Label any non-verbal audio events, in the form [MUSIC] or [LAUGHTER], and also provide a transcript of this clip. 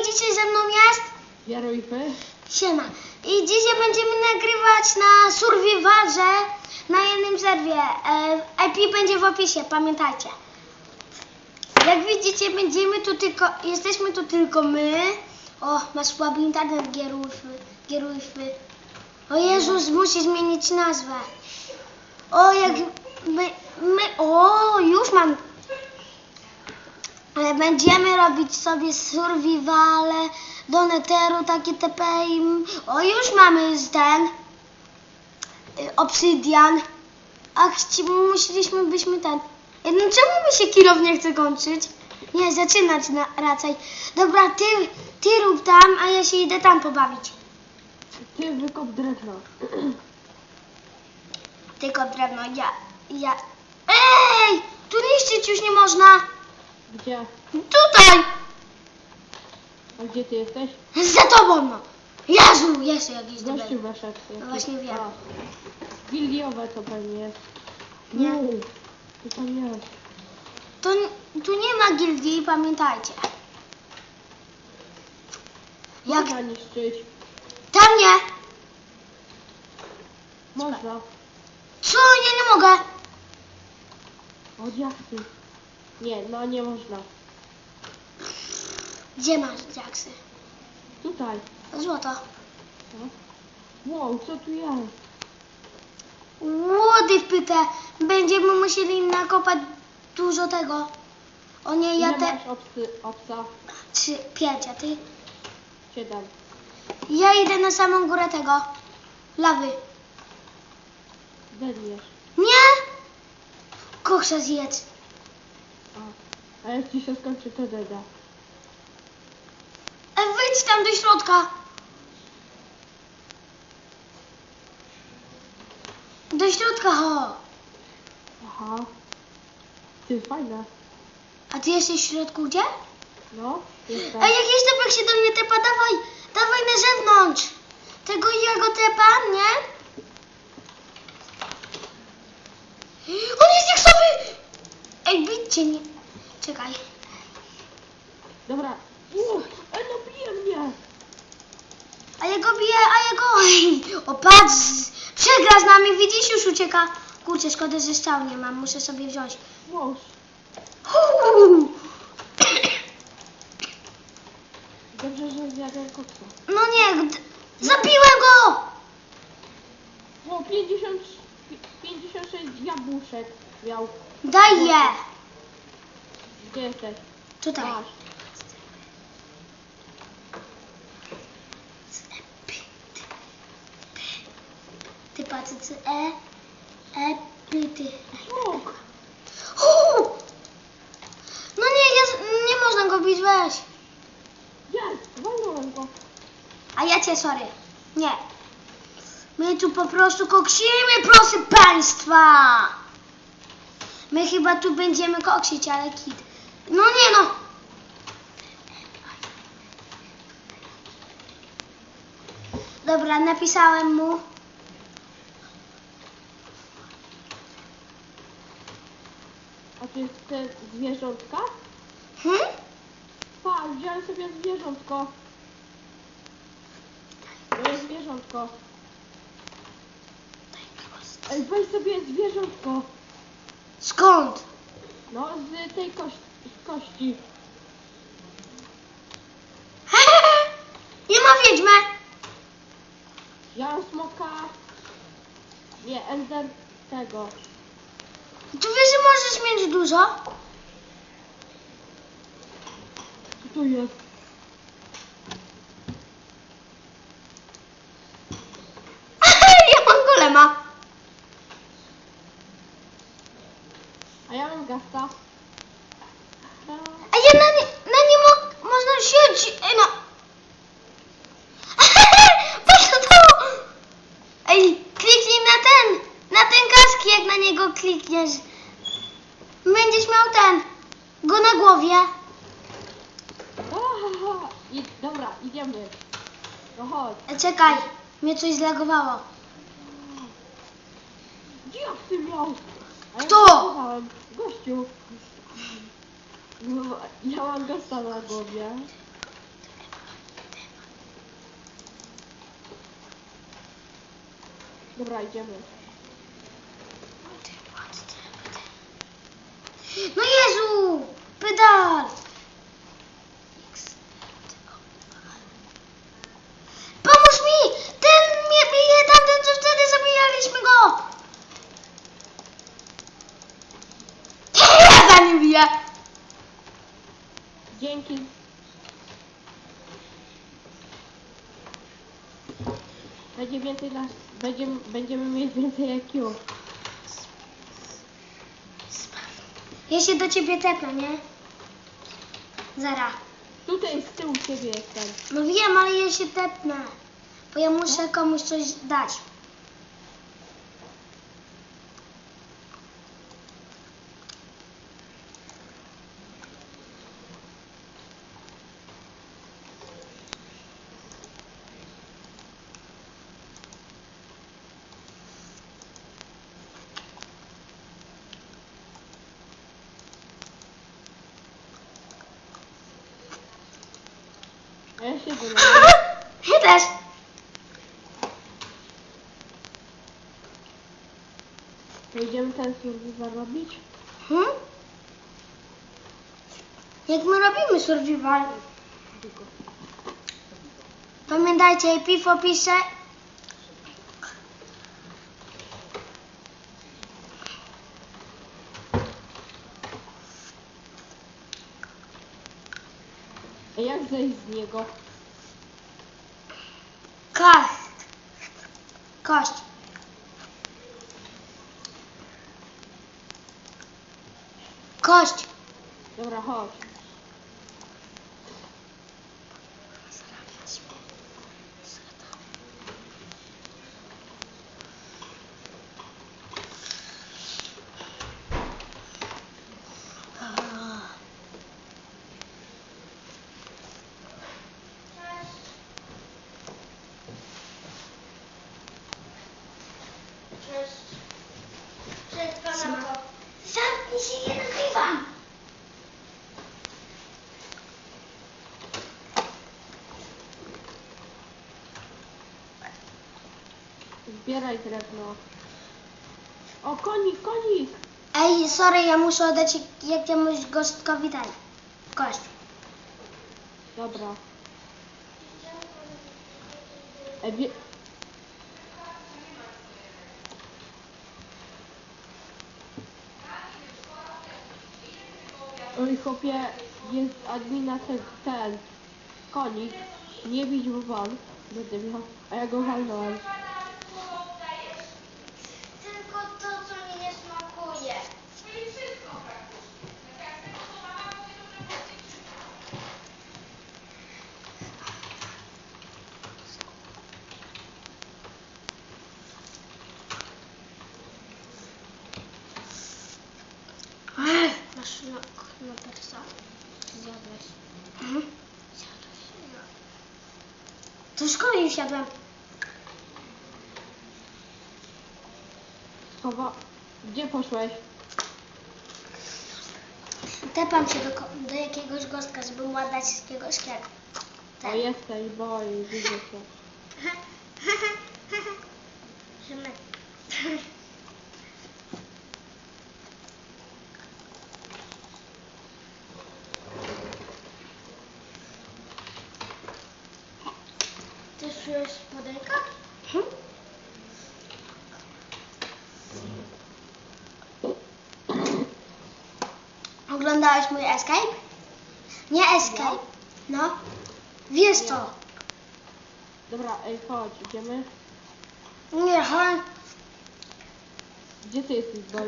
i dzisiaj ze mną jest Wieruj-fy. Siema. I dzisiaj będziemy nagrywać na Survivorze na jednym serwie. E, IP będzie w opisie, pamiętajcie. Jak widzicie, będziemy tu tylko, jesteśmy tu tylko my. O, masz słaby internet, Gierulfy. Gierulfy. O Jezus, musi zmienić nazwę. O, jak my, my, o, już mam ale będziemy robić sobie survivale do neteru, takie TP i... O, już mamy ten y, obsydian. A chci, musieliśmy byśmy ten... Y, No czemu mi się kilow nie chce kończyć? Nie, zaczynać na, raczej. Dobra, ty, ty rób tam, a ja się idę tam pobawić. Ty wykop drewno. Tylko drewno, ja, ja... Ej! Tu niszczyć już nie można! Gdzie? Tutaj! A gdzie ty jesteś? Za tobą, no! Jezu, jest jakiś Gościu debel. weszedł. No właśnie wiem. A. Gildiowe to pewnie jest. Nie. Nie. To tam jest. Tu, tu nie ma gildii, pamiętajcie. Jak Można niszczyć. tam nie? Można. Co? Ja nie mogę. Od jak ty? Nie, no nie można. Gdzie masz diaksy? Tutaj. Złoto. No. Wow, co tu jest? Łody w pytę. Będziemy musieli nakopać dużo tego. O nie, ja Ile te... masz? Trzy, pięć, a ty? Siedem. Ja idę na samą górę tego. Lawy. Zedniesz. Nie! Koksa zjedz. A. Jak ci się skończy, to deda. E, wyjdź tam do środka. Do środka, ho. Aha. Ty, fajne. A ty jesteś w środku gdzie? No, jestem. Ej, jakiś typek się do mnie tepa, dawaj, dawaj na zewnątrz. Tego i ja go tepam, nie? On jest jak sobie... Ej, bićcie nie. Czekaj. Dobra. U, ej, no bije mnie. A ja go biję, a ja go... Ej, o, patrz, przegra z nami, widzisz, już ucieka. Kurczę, szkoda, że strzał nie mam, muszę sobie wziąć. Huu. Dobrze, że zjadłem koksa. No nie, zabiłem go! O, 50, 56 jabłuszek miał. Daj je! Gdzie jesteś? Tutaj. Masz. Ty patrz, ty e, e, py, ty. Smok. Huu! No nie, jest, nie można go bić, weź. Walnąłem go. A ja cię, sorry. Nie. My tu po prostu koksimy, proszę państwa. My chyba tu będziemy koksić, ale kit. No nie no. Dobra, napisałem mu. A to jest te zwierzątka? Hmm? Pa, wziąłem sobie zwierzątko. To jest zwierzątko. Ej, weź sobie zwierzątko. Skąd? No, z tej kości. Z kości. [LAUGHS] Nie ma wiedźmę. Ja mam smoka. Nie, ender tego. Tu wiesz, że możesz mieć dużo? Co to jest? [LAUGHS] ja mam golema. A ja mam gasta. A ja na nie, na nie mo, można wziąć, ej no. [LAUGHS] Patrz to. Ej, kliknij na ten, na ten kask, jak na niego klikniesz. Będziesz miał ten, go na głowie. Aha, I, dobra, idziemy. No chodź. E, czekaj, mnie coś zlagowało. Jak ty miał? A ja Kto? nie słuchałem. Gościu. Miałam go z głowie. Dobra, idziemy. No Jezu! Pedal! Więcej nas, będziemy, będziemy mieć więcej IQ. Ja się do ciebie tepnę, nie? Zara. Tutaj z tyłu ciebie jestem. No wiem, ale ja się tepnę. Bo ja muszę komuś coś dać. Ja siedzę na [LAUGHS] Ja też. To idziemy ten survival robić? Hmm? Jak my robimy survival? Pamiętajcie, IP w zejść z niego? Kość. Kość. Kość. Dobra, chodź. Zamknij się, nie nagrywam. Zbieraj drewno. O, konik, konik! Ej, sorry, ja muszę oddać jakiemuś gostkowi ten. Kość. Dobra. E, chłopie, jest admina ten, ten konik. Nie bić go wal. Będę miał. A ja go walnąłem. Na, na persa. Zjadłeś. Mhm. Zjadłeś. No. To w szkole już jadłem. Chowa... Gdzie poszłeś? Tepam się do, ko- do jakiegoś gostka, żeby mu oddać jakiegoś kiego. O, jesteś, boi, widzę cię. [LAUGHS] Oglądałeś mój escape? Nie escape. No. Wiesz co? Dobra, ej, chodź, idziemy. Nie, chodź. Gdzie ty jesteś, boi?